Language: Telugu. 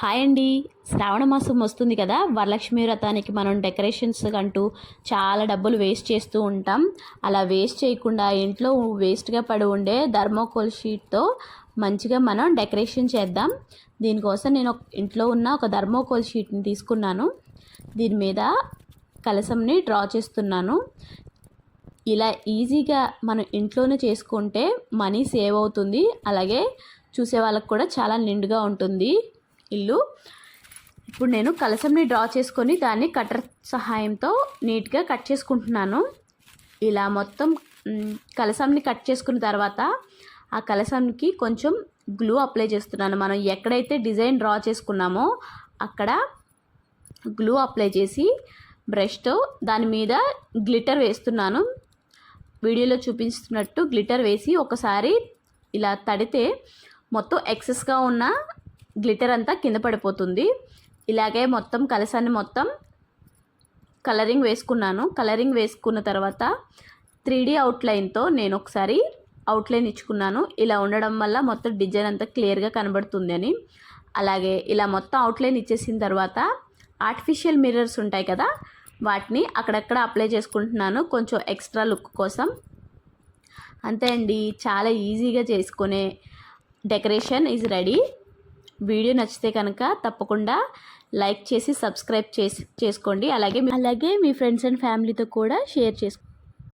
హాయ్ అండి. శ్రావణ మాసం వస్తుంది కదా. వరలక్ష్మి వ్రతానికి మనం డెకరేషన్స్ అంటూ చాలా డబ్బులు వేస్ట్ చేస్తూ ఉంటాం. అలా వేస్ట్ చేయకుండా ఇంట్లో వేస్ట్గా పడి ఉండే ధర్మోకోల్ షీట్తో మంచిగా మనం డెకరేషన్ చేద్దాం. దీనికోసం నేను ఇంట్లో ఉన్న ఒక ధర్మోకోల్ షీట్ని తీసుకున్నాను. దీని మీద కలసంని డ్రా చేస్తున్నాను. ఇలా ఈజీగా మనం ఇంట్లోనే చేసుకుంటే మనీ సేవ్ అవుతుంది. అలాగే చూసే వాళ్ళకి కూడా చాలా నిండుగా ఉంటుంది. ఇల్లు. ఇప్పుడు నేను కలసంని డ్రా చేసుకొని దాన్ని కటర్ సహాయంతో నీట్గా కట్ చేసుకుంటున్నాను. ఇలా మొత్తం కలసంని కట్ చేసుకున్న తర్వాత ఆ కలసంకి కొంచెం గ్లూ అప్లై చేస్తున్నాను. మనం ఎక్కడైతే డిజైన్ డ్రా చేసుకున్నామో అక్కడ గ్లూ అప్లై చేసి బ్రష్తో దాని మీద గ్లిటర్ వేస్తున్నాను. వీడియోలో చూపిస్తున్నట్టు గ్లిటర్ వేసి ఒకసారి ఇలా తడితే మొత్తం ఎక్సెస్గా ఉన్న గ్లిటర్ అంతా కింద పడిపోతుంది. ఇలాగే మొత్తం కలసాన్ని మొత్తం కలరింగ్ వేసుకున్నాను. కలరింగ్ వేసుకున్న తర్వాత త్రీ డీ అవుట్లైన్తో నేను ఒకసారి అవుట్లైన్ ఇచ్చుకున్నాను. ఇలా ఉండడం వల్ల మొత్తం డిజైన్ అంతా క్లియర్గా కనబడుతుంది అని. అలాగే ఇలా మొత్తం అవుట్లైన్ ఇచ్చేసిన తర్వాత ఆర్టిఫిషియల్ మిర్రర్స్ ఉంటాయి కదా వాటిని అక్కడక్కడ అప్లై చేసుకుంటున్నాను కొంచెం ఎక్స్ట్రా లుక్ కోసం. అంతే అండి. చాలా ఈజీగా చేసుకునే డెకరేషన్ ఈజ్ రెడీ వీడియో నచ్చితే కనుక తప్పకుండా లైక్ చేసి సబ్స్క్రైబ్ చేసి చేసుకోండి. అలాగే అలాగే మీ ఫ్రెండ్స్ అండ్ ఫ్యామిలీతో కూడా షేర్ చేసుకోండి.